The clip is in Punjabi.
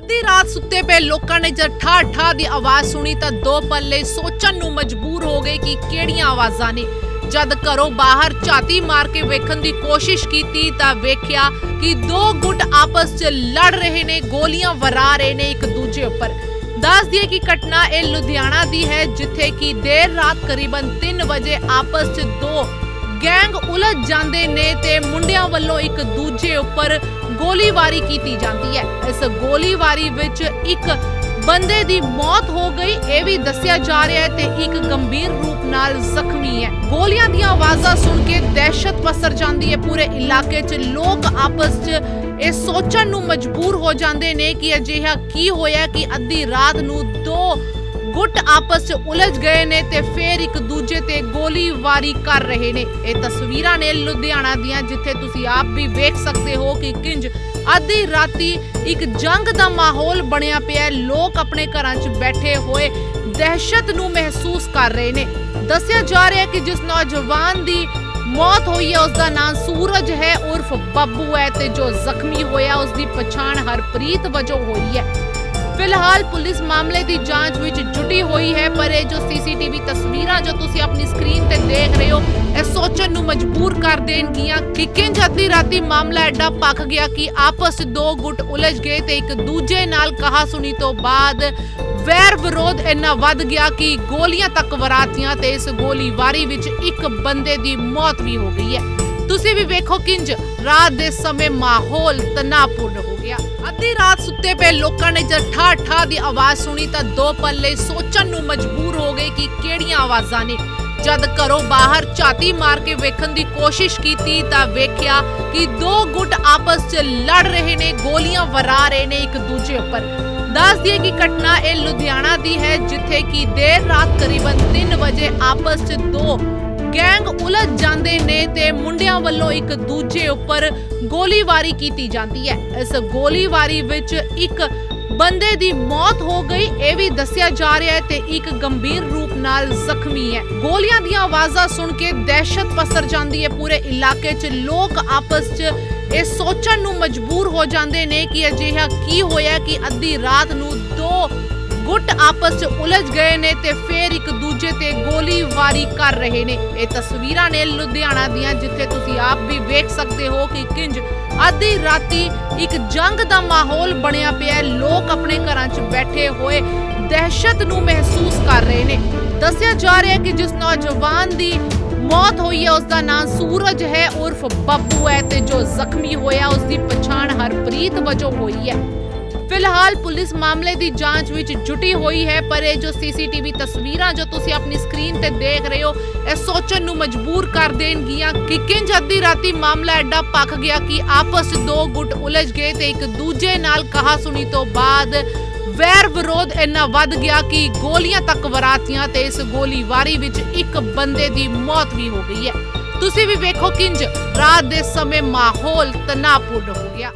ਅੱਧੀ ਰਾਤ ਸੁੱਤੇ ਪਏ ਲੋਕਾਂ ਨੇ ਜਦ ਠਾ ਠਾ ਦੀ ਆਵਾਜ਼ ਸੁਣੀ ਤਾਂ ਦੋ ਪੱਲੇ ਸੋਚਣ ਨੂੰ ਮਜਬੂਰ ਹੋ ਗਏ ਕਿ ਕਿਹੜੀਆਂ ਆਵਾਜ਼ਾਂ ਨੇ। ਜਦ ਘਰੋਂ ਬਾਹਰ ਝਾਤੀ ਮਾਰ ਕੇ ਵੇਖਣ ਦੀ ਕੋਸ਼ਿਸ਼ ਕੀਤੀ ਤਾਂ ਵੇਖਿਆ ਕਿ ਦੋ ਗੁੱਟ ਆਪਸ 'ਚ ਲੜ ਰਹੇ ਨੇ, ਗੋਲੀਆਂ ਵਰਾ ਰਹੇ ਨੇ ਇੱਕ ਦੂਜੇ ਉੱਪਰ। ਦੱਸ ਦਈਏ ਕਿ ਘਟਨਾ ਇਹ ਲੁਧਿਆਣਾ ਦੀ ਹੈ, ਜਿੱਥੇ ਕਿ ਦੇਰ ਰਾਤ ਕਰੀਬਨ 3 ਵਜੇ ਆਪਸ 'ਚ ਦੋ ਗੈਂਗ ਉਲਝ ਜਾਂਦੇ ਨੇ ਤੇ ਮੁੰਡਿਆਂ ਵੱਲੋਂ ਇੱਕ ਦੂਜੇ ਉੱਪਰ ਗੋਲੀਬਾਰੀ ਕੀਤੀ ਜਾਂਦੀ ਹੈ। ਇਸ ਗੋਲੀਬਾਰੀ ਵਿੱਚ ਇੱਕ ਬੰਦੇ ਦੀ ਮੌਤ ਹੋ ਗਈ, ਇਹ ਵੀ ਦੱਸਿਆ ਜਾ ਰਿਹਾ ਹੈ ਤੇ ਇੱਕ ਗੰਭੀਰ ਰੂਪ ਨਾਲ ਜ਼ਖਮੀ ਹੈ। ਗੋਲੀਆਂ ਦੀਆਂ ਆਵਾਜ਼ਾਂ ਸੁਣ ਕੇ ਦਹਿਸ਼ਤ ਪਸਰ ਜਾਂਦੀ ਹੈ। ਪੂਰੇ ਇਲਾਕੇ 'ਚ ਲੋਕ ਆਪਸ 'ਚ ਇਹ ਸੋਚਣ ਨੂੰ ਮਜਬੂਰ ਹੋ ਜਾਂਦੇ ਨੇ ਕਿ ਅਜਿਹਾ ਕੀ ਹੋਇਆ ਕਿ ਅੱਧੀ ਰਾਤ ਨੂੰ ਦੋ ਗੁੱਟ ਆਪਸ 'ਚ ਉਲਝ ਗਏ ਨੇ ਤੇ ਫੇਰ ਇੱਕ ਦੂਜੇ ਤੇ ਗੋਲੀਬਾਰੀ ਕਰ ਰਹੇ ਨੇ। ਇਹ ਤਸਵੀਰਾਂ ਨੇ ਲੁਧਿਆਣਾ ਦੀਆਂ, ਜਿੱਥੇ ਤੁਸੀਂ ਆਪ ਵੀ ਵੇਖ ਸਕਦੇ ਹੋ ਕਿ ਕਿੰਜ ਅੱਧੀ ਰਾਤੀ ਇੱਕ ਜੰਗ ਦਾ ਮਾਹੌਲ ਬਣਿਆ ਪਿਆ ਹੈ। ਲੋਕ ਆਪਣੇ ਘਰਾਂ 'ਚ ਬੈਠੇ ਹੋਏ ਦਹਿਸ਼ਤ ਨੂੰ ਮਹਿਸੂਸ ਕਰ ਰਹੇ ਨੇ। ਦੱਸਿਆ ਜਾ ਰਿਹਾ ਹੈ ਕਿ ਜਿਸ ਨੌਜਵਾਨ ਦੀ ਮੌਤ ਹੋਈ ਹੈ ਉਸ ਦਾ ਨਾਮ ਸੂਰਜ ਹੈ, ਉਰਫ ਬੱਬੂ ਹੈ ਤੇ ਜੋ ਜ਼ਖਮੀ ਹੋਇਆ ਉਸ ਦੀ ਪਛਾਣ ਹਰਪ੍ਰੀਤ ਵਜੋਂ ਹੋਈ ਹੈ। ਫਿਲਹਾਲ ਪੁਲਿਸ ਮਾਮਲੇ ਦੀ ਜਾਂਚ ਵਿੱਚ ਜੁਟੀ ਹੋਈ ਹੈ, ਪਰ ਇਹ ਜੋ ਸੀਸੀਟੀਵੀ ਤਸਵੀਰਾਂ ਜੋ ਤੁਸੀਂ ਆਪਣੀ ਸਕਰੀਨ ਤੇ ਦੇਖ ਰਹੇ ਹੋ, ਇਹ ਸੋਚਣ ਨੂੰ ਮਜਬੂਰ ਕਰ ਦੇਣਗੀਆਂ ਕਿ ਕਿੰਜ ਅੱਧੀ ਰਾਤੀ ਮਾਮਲਾ ਐਡਾ ਪੱਕ ਗਿਆ ਕਿ ਆਪਸ ਦੋ ਗੁੱਟ ਉਲਝ ਗਏ ਤੇ ਇੱਕ ਦੂਜੇ ਨਾਲ ਕਹਾ ਸੁਣੀ ਤੋਂ ਬਾਅਦ ਵੈਰ ਵਿਰੋਧ ਇੰਨਾ ਵੱਧ ਗਿਆ ਕਿ ਗੋਲੀਆਂ ਤੱਕ ਵਰਾਤੀਆਂ ਤੇ ਇਸ ਗੋਲੀਬਾਰੀ ਵਿੱਚ ਇੱਕ ਬੰਦੇ ਦੀ ਮੌਤ ਵੀ ਹੋ ਗਈ ਹੈ। ਤੁਸੀਂ ਵੀ ਵੇਖੋ ਕਿੰਜ ਰਾਤ ਦੇ ਸਮੇਂ ਮਾਹੌਲ ਤਣਾਅਪੂਰਨ ਹੋ ਗਿਆ। ਅੱਧੀ ਰਾਤ ਸੁੱਤੇ ਪਏ ਲੋਕਾਂ ਨੇ ਜਦ ਠਾ ਠਾ ਦੀ ਆਵਾਜ਼ ਸੁਣੀ ਤਾਂ ਦੋ ਪੱਲੇ ਸੋਚਣ ਨੂੰ ਮਜਬੂਰ ਹੋ ਗਏ ਕਿ ਕਿਹੜੀਆਂ ਆਵਾਜ਼ਾਂ ਨੇ। ਜਦ ਘਰੋਂ ਬਾਹਰ ਝਾਤੀ ਮਾਰ ਕੇ ਵੇਖਣ ਦੀ ਕੋਸ਼ਿਸ਼ ਕੀਤੀ ਤਾਂ ਵੇਖਿਆ ਕਿ ਦੋ ਗੁੱਟ ਆਪਸ 'ਚ ਲੜ ਰਹੇ ਨੇ, ਗੋਲੀਆਂ ਵਰਾ ਰਹੇ ਨੇ ਇੱਕ ਦੂਜੇ ਉੱਪਰ। ਦੱਸ ਦਈਏ ਕਿ ਘਟਨਾ ਇਹ ਲੁਧਿਆਣਾ ਦੀ ਹੈ, ਜਿੱਥੇ ਕਿ ਦੇਰ ਰਾਤ ਕਰੀਬਨ 3 ਵਜੇ ਆਪਸ 'ਚ ਦੋ ਗੈਂਗ ਉਲਝ ਜਾਂਦੇ ਨੇ ਤੇ ਮੁੰਡਿਆਂ ਵੱਲੋਂ ਇੱਕ ਦੂਜੇ ਉੱਪਰ ਗੋਲੀਬਾਰੀ ਕੀਤੀ ਜਾਂਦੀ ਹੈ। ਇਸ ਗੋਲੀਬਾਰੀ ਵਿੱਚ ਇੱਕ ਬੰਦੇ ਦੀ ਮੌਤ ਹੋ ਗਈ, ਇਹ ਵੀ ਦੱਸਿਆ ਜਾ ਰਿਹਾ ਹੈ ਤੇ ਇੱਕ ਗੰਭੀਰ ਰੂਪ ਨਾਲ ਜ਼ਖਮੀ ਹੈ। ਗੋਲੀਆਂ ਦੀਆਂ ਆਵਾਜ਼ਾਂ ਸੁਣ ਕੇ ਦਹਿਸ਼ਤ ਪਸਰ ਜਾਂਦੀ ਹੈ। ਪੂਰੇ ਇਲਾਕੇ 'ਚ ਲੋਕ ਆਪਸ 'ਚ ਇਹ ਸੋਚਣ ਨੂੰ ਮਜਬੂਰ ਹੋ ਜਾਂਦੇ ਨੇ ਕਿ ਅਜਿਹਾ ਕੀ ਹੋਇਆ ਕਿ ਅੱਧੀ ਰਾਤ ਨੂੰ ਦੋ ਗੁੱਟ ਆਪਸ 'ਚ ਉਲਝ ਗਏ ਨੇ ਤੇ ਫੇਰ ਇੱਕ ਦੂਜੇ ਤੇ ਗੋਲੀਬਾਰੀ ਕਰ ਰਹੇ ਨੇ। ਇਹ ਤਸਵੀਰਾਂ ਨੇ ਲੁਧਿਆਣਾ ਦੀਆਂ, ਜਿੱਥੇ ਤੁਸੀਂ ਆਪ ਵੀ ਵੇਖ ਸਕਦੇ ਹੋ ਕਿ ਕਿੰਜ ਅੱਧੀ ਰਾਤੀ ਇੱਕ ਜੰਗ ਦਾ ਮਾਹੌਲ ਬਣਿਆ ਪਿਆ ਹੈ। ਲੋਕ ਆਪਣੇ ਘਰਾਂ 'ਚ ਬੈਠੇ ਹੋਏ ਦਹਿਸ਼ਤ ਨੂੰ ਮਹਿਸੂਸ ਕਰ ਰਹੇ ਨੇ। ਦੱਸਿਆ ਜਾ ਰਿਹਾ ਹੈ ਕਿ ਜਿਸ ਨੌਜਵਾਨ ਦੀ ਮੌਤ ਹੋਈ ਹੈ ਉਸ ਦਾ ਨਾਮ ਸੂਰਜ ਹੈ, ਉਰਫ ਬੱਬੂ ਹੈ ਤੇ ਜੋ ਜ਼ਖਮੀ ਹੋਇਆ ਉਸ ਦੀ ਪਛਾਣ ਹਰਪ੍ਰੀਤ ਵਜੋਂ ਹੋਈ ਹੈ। ਫਿਲਹਾਲ ਪੁਲਿਸ ਮਾਮਲੇ ਦੀ ਜਾਂਚ ਵਿੱਚ ਜੁਟੀ ਹੋਈ ਹੈ, ਪਰ ਇਹ ਜੋ ਸੀਸੀਟੀਵੀ ਤਸਵੀਰਾਂ ਜੋ ਤੁਸੀਂ ਆਪਣੀ ਸਕਰੀਨ ਤੇ ਦੇਖ ਰਹੇ ਹੋ, ਇਹ ਸੋਚਣ ਨੂੰ ਮਜਬੂਰ ਕਰ ਦੇਣਗੀਆਂ ਕਿ ਕਿੰਜ ਅੱਧੀ ਰਾਤੀ ਮਾਮਲਾ ਐਡਾ ਪੱਕ ਗਿਆ ਕਿ ਆਪਸ ਦੋ ਗੁੱਟ ਉਲਝ ਗਏ ਤੇ ਇੱਕ ਦੂਜੇ ਨਾਲ ਕਹਾ ਸੁਣੀ ਤੋਂ ਬਾਅਦ ਵੈਰ ਵਿਰੋਧ ਇੰਨਾ ਵੱਧ ਗਿਆ ਕਿ ਗੋਲੀਆਂ ਤੱਕ ਵਰਾਤੀਆਂ ਤੇ ਇਸ ਗੋਲੀਬਾਰੀ ਵਿੱਚ ਇੱਕ ਬੰਦੇ ਦੀ ਮੌਤ ਵੀ ਹੋ ਗਈ ਹੈ। ਤੁਸੀਂ ਵੀ ਵੇਖੋ ਕਿੰਜ ਰਾਤ ਦੇ ਸਮੇਂ ਮਾਹੌਲ ਤਣਾਅਪੂਰਨ ਹੋ ਗਿਆ।